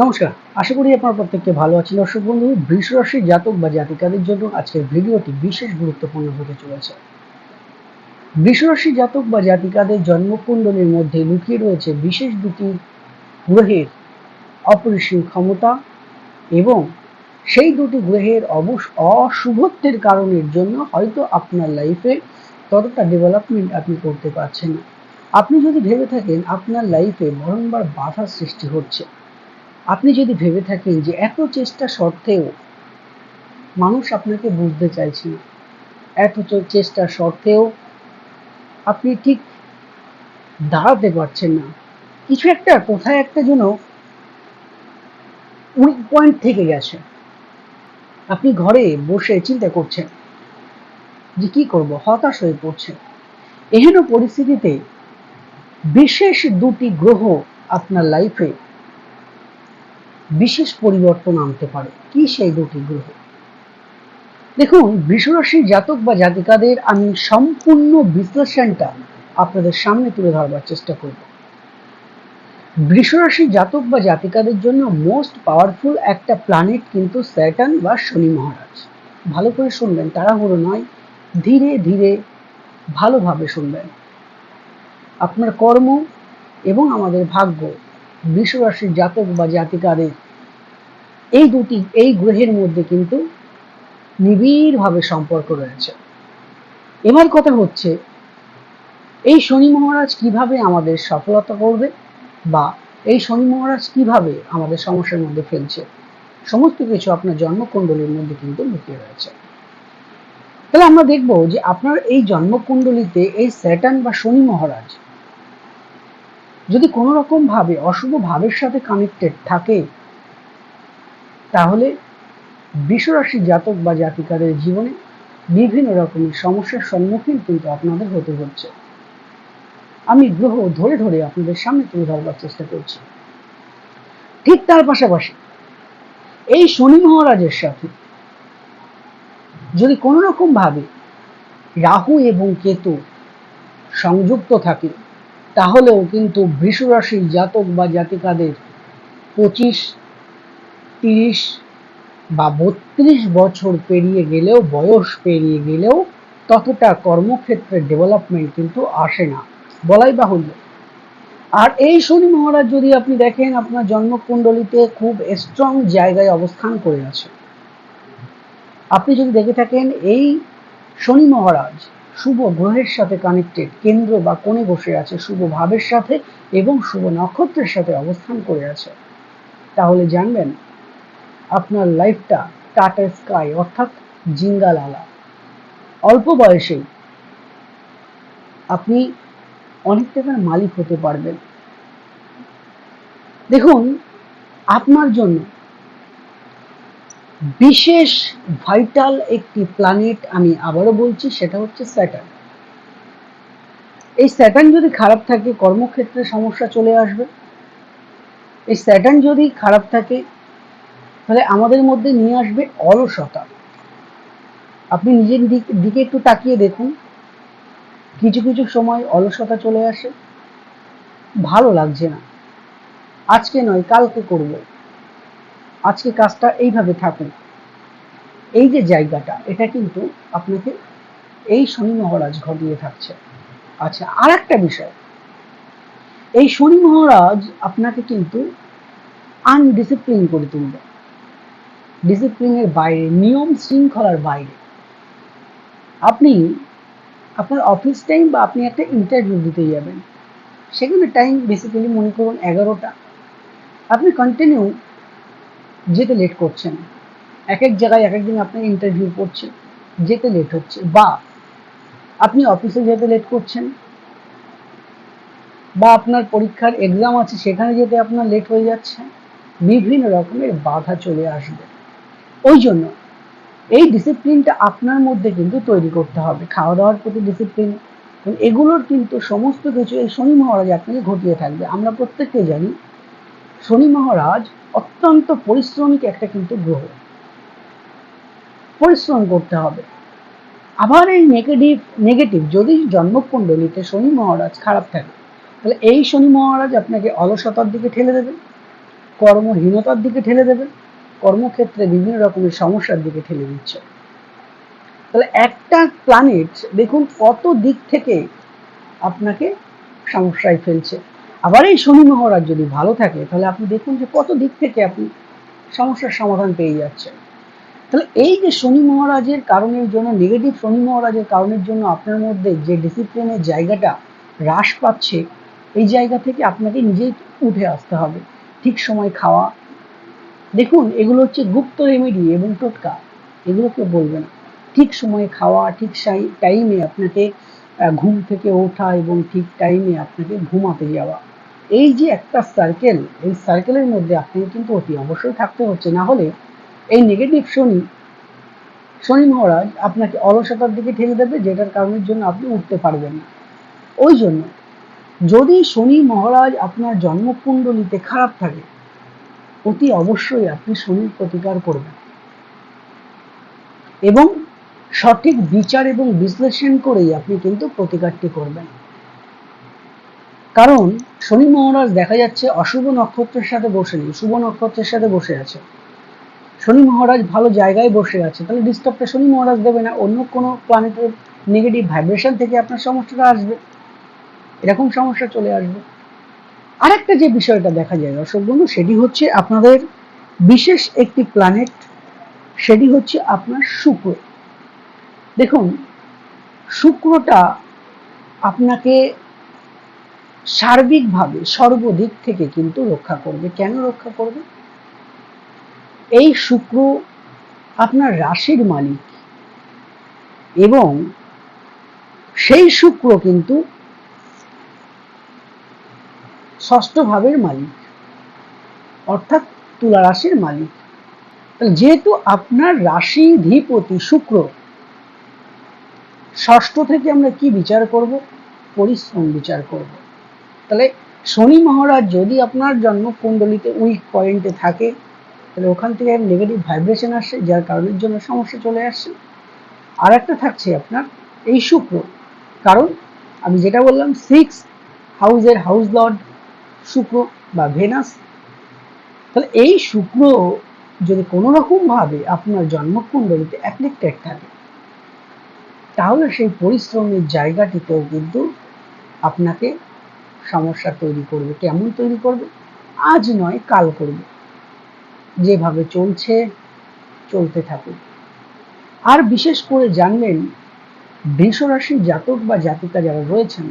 নমস্কার, আশা করি আপনার প্রত্যেককে ভালো আছেন। দর্শক বন্ধু বৃষ জাতক বা জাতিকাদের জন্য আজকের ভিডিওটি বিশেষ গুরুত্বপূর্ণ হতে চলেছে। বৃষ রাশির জাতক বা জাতিকাদের জন্মকুণ্ডলীর মধ্যে লুকিয়ে রয়েছে বিশেষ দুটি গ্রহের অপরিসীম ক্ষমতা এবং সেই দুটি গ্রহের অবশ, অশুভত্বের কারণের জন্য হয়তো আপনার লাইফে ততটা ডেভেলপমেন্ট আপনি করতে পারছেন না। আপনি যদি ভেবে থাকেন, আপনার লাইফে বারংবার বাধা সৃষ্টি হচ্ছে। আপনি যদি ভেবে থাকেন যে এত চেষ্টা সত্ত্বেও মানুষ আপনাকে বুঝতে চাইছে না, এত চেষ্টা সত্ত্বেও আপনি ঠিক দাঁড়াতে পারছেন না, কিছু একটা কোথায় একটা যেন উইক পয়েন্ট থেকে গেছে। আপনি ঘরে বসে চিন্তা করছেন যে কি করব, হতাশ হয়ে পড়ছে এহেন পরিস্থিতিতে বিশেষ দুটি গ্রহ আপনার লাইফে বিশেষ পরিবর্তন আনতে পারে। কি সেই দুটি গ্রহ? দেখুন বৃষরাশির জাতক বা জাতিকাদের আমি সম্পূর্ণ বিশ্লেষণটা আপনাদের সামনে তুলে ধরবার চেষ্টা করব। বৃষরাশির জাতক বা জাতিকাদের জন্য মোস্ট পাওয়ারফুল একটা প্ল্যানেট কিন্তু স্যাটার্ন বা শনি মহারাজ। ভালো করে শুনবেন, তাড়াহুড়ো নয়, ধীরে ধীরে ভালোভাবে শুনবেন। আপনার কর্ম এবং আমাদের ভাগ্য বৃষরাশির জাতক বা জাতিকাদের এই দুটি, এই গ্রহের মধ্যে কিন্তু নিবিড়ভাবে সম্পর্ক রয়েছে। এবার কথা হচ্ছে, এই শনি মহারাজ কীভাবে আমাদের সফলতা করবে বা এই শনি মহারাজ কীভাবে আমাদের সমস্যার মধ্যে ফেলছে, সমস্ত কিছু আপনার জন্মকুণ্ডলীর মধ্যে কিন্তু লুকিয়ে রয়েছে। তাহলে আমরা দেখব যে আপনার এই জন্মকুণ্ডলিতে এই স্যাটার্ন বা শনি মহারাজ যদি কোনো রকম ভাবে অশুভ ভাবের সাথে কানেক্টেড থাকে, তাহলে বিশ্বরাশি জাতক বা জাতিকাদের জীবনে বিভিন্ন রকমের সমস্যার সম্মুখীন কিন্তু আপনাদের হতে হচ্ছে। আমি গ্রহ ধরে ধরে আপনাদের সামনে তুলে ধরবার চেষ্টা করছি। ঠিক তার পাশাপাশি, এই শনি মহারাজের সাথে যদি কোনো রকম ভাবে রাহু এবং কেতু সংযুক্ত থাকে তাহলেও কিন্তু বৃষরাশির জাতক বা জাতিকাদের পঁচিশ, তিরিশ বা বত্রিশ বছর পেরিয়ে গেলেও, বয়স পেরিয়ে গেলেও ততটা কর্মক্ষেত্রে ডেভেলপমেন্ট কিন্তু আসে না। বলাই বাহুল্য। আর এই শনি মহারাজ যদি আপনি দেখেন, আপনার জন্মকুণ্ডলিতে খুব স্ট্রং জায়গায় অবস্থান করে আছে। আপনি যদি দেখে থাকেন, এই শনি মহারাজ শুভ গ্রহের সাথে কানেক্টেড কেন্দ্র বা কোণে বসে আছে, শুভ ভাবের সাথে এবং শুভ নক্ষত্রের সাথে অবস্থান করে আছে। তাহলে জানবেন, আপনার লাইফটা টাটা স্কাই অর্থাৎ জিঙ্গালালা। অল্প বয়সেই আপনি অনেক টাকার মালিক হতে পারবেন। দেখুন, আপনার জন্য বিশেষ ভাইটাল একটি প্ল্যানেট আমি আবারও বলছি, সেটা হচ্ছে স্যাটার্ন এই স্যাটার্ন যদি খারাপ থাকে, কর্মক্ষেত্রে সমস্যা চলে আসবে। এই স্যাটার্ন যদি খারাপ থাকে, তাহলে আমাদের মধ্যে নিয়ে আসবে অলসতা। আপনি নিজের দিক- একটু তাকিয়ে দেখুন। কিছু কিছু সময় অলসতা চলে আসে। ভালো লাগছে না। আজকে নয়, কালকে করব। আজকে কাজটা এইভাবে থাকুন এই যে জায়গাটা, এটা কিন্তু আপনাকে এই শনি মহারাজ ঘটিয়ে থাকছে। আচ্ছা আর একটা বিষয়। এই শনি মহারাজ আপনাকে কিন্তু আনডিসিপ্লিন করে তুলবে। ডিসিপ্লিনের বাইরে, নিয়ম শৃঙ্খলার বাইরে। আপনি আপনার অফিস টাইম বা আপনি একটা ইন্টারভিউ দিতে যাবেন। সেখানে টাইম বেসিক্যালি মনে করুন এগারোটা। আপনি কন্টিনিউ যেতে লেট করছেন এক এক জায়গায় এক একদিন আপনার ইন্টারভিউ পড়ছে যেতে লেট হচ্ছে। বা আপনি অফিসে যেতে লেট করছেন, বা আপনার পরীক্ষার এক্সাম আছে, সেখানে যেতে আপনার লেট হয়ে যাচ্ছে, বিভিন্ন রকমের বাধা চলে আসবে। ওই জন্য এই ডিসিপ্লিনটা আপনার মধ্যে কিন্তু তৈরি করতে হবে। খাওয়া দাওয়ার প্রতি ডিসিপ্লিন এগুলোর কিন্তু সমস্ত কিছু এই শনি মহারাজ আপনাকে ঘটিয়ে থাকবে। আমরা প্রত্যেকে জানি শনি মহারাজ অত্যন্ত পরিশ্রমিক একটা কিন্তু গ্রহ। পরিশ্রম করতে হবে। আবার এই নেগেটিভ নেগেটিভ যদি জন্মকুণ্ডলিতে শনি মহারাজ খারাপ থাকে, তাহলে এই শনি মহারাজ আপনাকে অলসতার দিকে ঠেলে দেবে, কর্মহীনতার দিকে ঠেলে দেবে, কর্মক্ষেত্রে বিভিন্ন রকমের সমস্যার দিকে ঠেলে দিচ্ছে। তাহলে একটা প্ল্যানেট দেখুন কত দিক থেকে আপনাকে সমস্যায় ফেলছে। আবার এই শনি মহারাজ যদি ভালো থাকে, তাহলে আপনি দেখুন যে কত দিক থেকে আপনি সমস্যার সমাধান পেয়ে যাচ্ছেন। তাহলে এই যে শনি মহারাজের কারণের জন্য নেগেটিভ শনি মহারাজের কারণের জন্য আপনার মধ্যে যে ডিসিপ্লিনের জায়গাটা হ্রাস পাচ্ছে, এই জায়গা থেকে আপনাকে নিজেই উঠে আসতে হবে। ঠিক সময় খাওয়া। দেখুন, এগুলো হচ্ছে গুপ্ত রেমেডি এবং টোটকা। এগুলো কেউ বলবে না। ঠিক সময়ে খাওয়া, ঠিক টাইমে আপনাকে ঘুম থেকে ওঠা এবং ঠিক টাইমে আপনাকে ঘুমাতে যাওয়া। এই যে একটা সার্কেল এই সার্কেলের মধ্যে আপনাকে কিন্তু অতি অবশ্যই থাকতে হচ্ছে। না হলে এই নেগেটিভ শনি শনি মহারাজ আপনাকে অলসতার দিকে ঠেলে দেবে, যেটার কারণের জন্য আপনি উঠতে পারবেন না। ওই জন্য যদি শনি মহারাজ আপনার জন্মকুণ্ডলিতে খারাপ থাকে, অতি অবশ্যই আপনি শনির প্রতিকার করবেন। এবং সঠিক বিচার এবং বিশ্লেষণ করেই আপনি কিন্তু প্রতিকারটি করবেন। কারণ শনি মহারাজ দেখা যাচ্ছে অশুভ নক্ষত্রের সাথে বসে নেই, শুভ নক্ষত্রের সাথে বসে আছে। শনি মহারাজ ভালো জায়গায় বসে আছে, তাহলে ডিস্টার্বটা শনি মহারাজ দেবে না, অন্য কোনো প্ল্যানেটের নেগেটিভ ভাইব্রেশন থেকে আপনার সমস্যাটা আসবে। এরকম সমস্যা চলে আসবে। আরেকটা যে বিষয়টা দেখা যায়, দর্শক বন্ধু, সেটি হচ্ছে আপনাদের বিশেষ একটি প্ল্যানেট সেটি হচ্ছে আপনার শুক্র। দেখুন, শুক্রটা আপনাকে সার্বিকভাবে সর্বদিক থেকে কিন্তু রক্ষা করবে। কেন রক্ষা করবে? এই শুক্র আপনার রাশির মালিক এবং সেই শুক্র কিন্তু ষষ্ঠ ভাবের মালিক, অর্থাৎ তুলা রাশির মালিক। যেহেতু আপনার রাশি ধীপতি শুক্র, ষষ্ঠ থেকে আমরা কি বিচার করব? পরিশ্রম বিচার করব। তাহলে শনি মহারাজ যদি আপনার জন্ম কুণ্ডলিতে উইক পয়েন্টে থাকে, তাহলে ওখান থেকে নেগেটিভ ভাইব্রেশন আসছে যার কারণের জন্য সমস্যা চলে আসছে আর একটা থাকছে আপনার, এই শুক্র। কারণ আমি যেটা বললাম সিক্স হাউসের হাউস লর্ড শুক্র বা ভেনাস তাহলে এই শুক্র যদি কোনো রকমভাবে আপনার জন্মকুণ্ডলিতে অ্যাপ্লিক্টেড থাকে, তাহলে সেই পরিশ্রমের জায়গাটিতেও কিন্তু আপনাকে সমস্যা তৈরি করবে, কেমন তৈরি করবে? আজ নয়, কাল করবে। যেভাবে চলছে, চলতে থাকুক। আর বিশেষ করে জানবেন বৃষরাশি জাতক বা জাতিকা যারা রয়েছেন,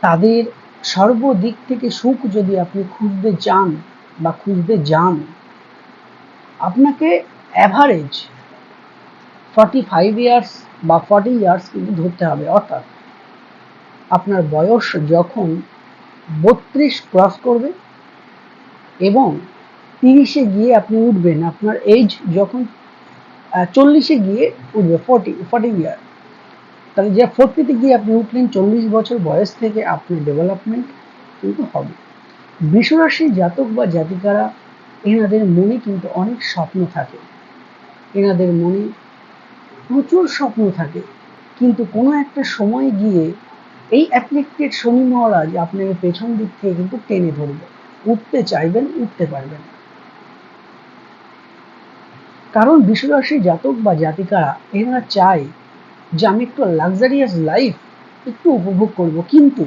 তাদের সর্বদিক থেকে সুখ যদি আপনি খুঁজতে চান বা খুঁজতে যান, আপনাকে অ্যাভারেজ ফর্টি ফাইভ ইয়ার্স বা ফর্টি ইয়ার্স কিন্তু ধরতে হবে, অর্থাৎ আপনার বয়স যখন বত্রিশ ক্রস করবে এবং তিরিশে গিয়ে আপনি উঠবেন, আপনার এজ যখন চল্লিশে গিয়ে উঠবে ফর্টি ফর্টি ইয়ার তাহলে যে ফোর্টিতে গিয়ে আপনি উঠলেন, চল্লিশ বছর বয়স থেকে আপনার ডেভেলপমেন্ট কিন্তু হবে। বিশ্বরাশি জাতক বা জাতিকারা এনাদের মনে কিন্তু অনেক স্বপ্ন থাকে। এনাদের মনে প্রচুর স্বপ্ন থাকে। কিন্তু কোনো একটা সময় গিয়ে এই অ্যাপ্লিকেটেড শনি মহারাজ আপনাকে পেছন দিক থেকে কিন্তু টেনে ধরবে। উঠতে চাইবেন, উঠতে পারবেন কারণ বিশ্বরাশি জাতক বা জাতিকারা এরা চায় যে আমি একটু লাক্সারিয়াস লাইফ একটু উপভোগ করব। কিন্তু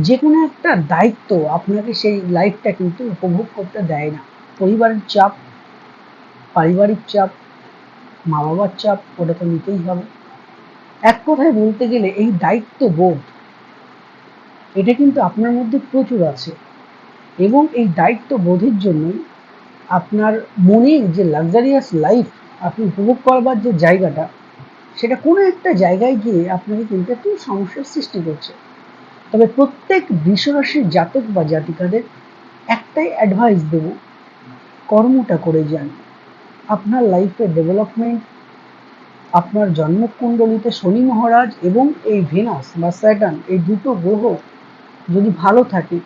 যে কোনো একটা দায়িত্ব আপনাকে সেই লাইফটা কিন্তু উপভোগ করতে দেয় না। পরিবারের চাপ, পারিবারিক চাপ মা বাবার চাপ, ওটা তো নিতেই হবে। এক কথায় বলতে গেলে এই দায়িত্ব বোধ এটা কিন্তু আপনার মধ্যে প্রচুর আছে। এবং এই দায়িত্ব বোধের জন্যই আপনার মনে যে লাক্সারিয়াস লাইফ আপনি উপভোগ করবার যে জায়গাটা, সেটা কোনো একটা জায়গায় গিয়ে আপনাকে কিন্তু একটু সমস্যার সৃষ্টি করছে। তবে প্রত্যেক বিশ্বরাশির জাতক বা জাতিকাদের একটাই অ্যাডভাইস দেব, কর্মটা করে যান। আপনার লাইফের ডেভেলপমেন্ট আপনার জন্মকুণ্ডলিতে শনি মহারাজ এবং এই ভেনাস বা স্যাটার্ন, এই দুটো গ্রহ যদি ভালো থাকে,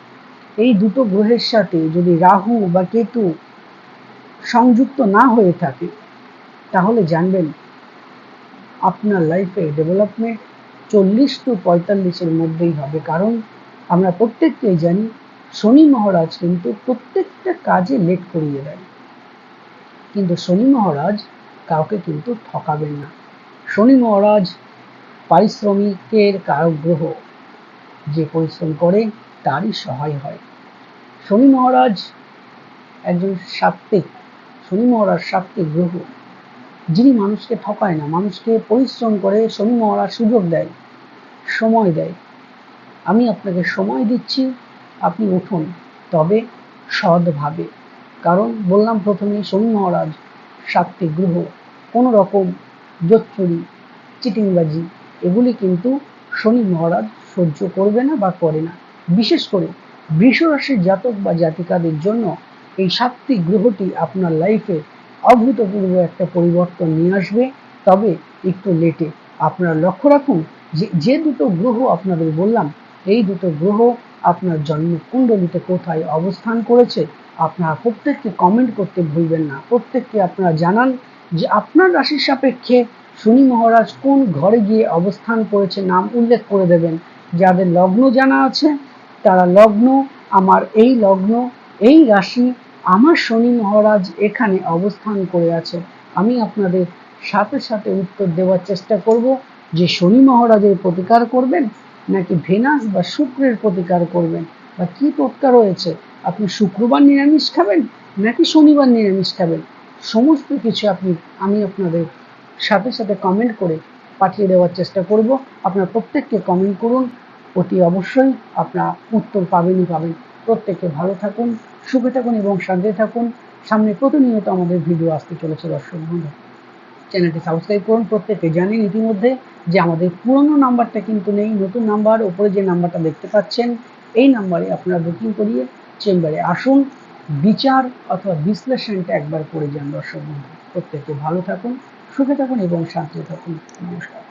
এই দুটো গ্রহের সাথে যদি রাহু বা কেতু সংযুক্ত না হয়ে থাকে, তাহলে জানবেন আপনার লাইফে ডেভেলপমেন্ট চল্লিশ টু পঁয়তাল্লিশের মধ্যেই হবে। কারণ আমরা প্রত্যেককেই জানি, শনি মহারাজ কিন্তু প্রত্যেকটা কাজে লেট করিয়ে দেয়। কিন্তু শনি মহারাজ কাউকে কিন্তু ঠকাবেন না। শনি মহারাজ পারিশ্রমিকের কারক গ্রহ যে পরিশ্রম করে, তারই সহায় হয়। শনি মহারাজ একজন সাত্ত্বিক, শনি মহারাজ সাত্ত্বিক গ্রহ। যিনি মানুষকে ঠকায় না, মানুষকে পরিশ্রম করে শনি মহারাজ সুযোগ দেয়, সময় দেয়। আমি আপনাকে সময় দিচ্ছি, আপনি উঠুন। তবে সৎভাবে। কারণ বললাম প্রথমে শনি মহারাজ সাত্ত্বিক গ্রহ, কোনো রকম জোচ্চুরি, চিটিংবাজি, এগুলি কিন্তু শনি মহারাজ সহ্য করবে না বা করে না। বিশেষ করে বৃষ রাশির জাতক বা জাতিকাদের জন্য এই সাতটি গ্রহটি আপনার লাইফে অভূতপূর্ব একটা পরিবর্তন নিয়ে আসবে। তবে একটু লেটে আপনারা লক্ষ্য রাখুন যে যে দুটো গ্রহ আপনাদের বললাম, এই দুটো গ্রহ আপনার জন্ম কুণ্ডলিতে কোথায় অবস্থান করেছে আপনারা প্রত্যেককে কমেন্ট করতে ভুলবেন না। প্রত্যেককে আপনারা জানান যে আপনার রাশির সাপেক্ষে শনি মহারাজ কোন ঘরে গিয়ে অবস্থান করেছে নাম উল্লেখ করে দেবেন। যাদের লগ্ন জানা আছে, তারা লগ্ন, আমার এই লগ্ন, এই রাশি, আমার শনি মহারাজ এখানে অবস্থান করে আছে। আমি আপনাদের সাথে সাথে উত্তর দেওয়ার চেষ্টা করব যে শনি মহারাজের প্রতিকার করবেন নাকি ভেনাস বা শুক্রের প্রতিকার করবেন বা কি টোটকা রয়েছে আপনি শুক্রবার নিরামিষ খাবেন নাকি শনিবার নিরামিষ খাবেন? সমস্ত কিছু আপনি, আমি আপনাদের সাথে সাথে কমেন্ট করে পাঠিয়ে দেওয়ার চেষ্টা করব। আপনার প্রত্যেককে কমেন্ট করুন। অতি অবশ্যই আপনার উত্তর পাবেনই পাবেন। প্রত্যেকে ভালো থাকুন, সুখে থাকুন এবং শান্তি থাকুন। সামনে প্রতিনিয়ত আমাদের ভিডিও আসতে চলেছে দর্শক বন্ধু। চ্যানেলটি সাবস্ক্রাইব করুন। প্রত্যেকে জানেন ইতিমধ্যে যে আমাদের পুরনো নাম্বারটা কিন্তু নেই, নতুন নাম্বার ওপরে যে নাম্বারটা দেখতে পাচ্ছেন, এই নাম্বারে আপনারা বুকিং করিয়ে চেম্বারে আসুন, বিচার অথবা বিশ্লেষণটা একবার করে যান দর্শক প্রত্যেকে ভালো থাকুন, সুখে থাকুন এবং শান্তিতে থাকুন। নমস্কার।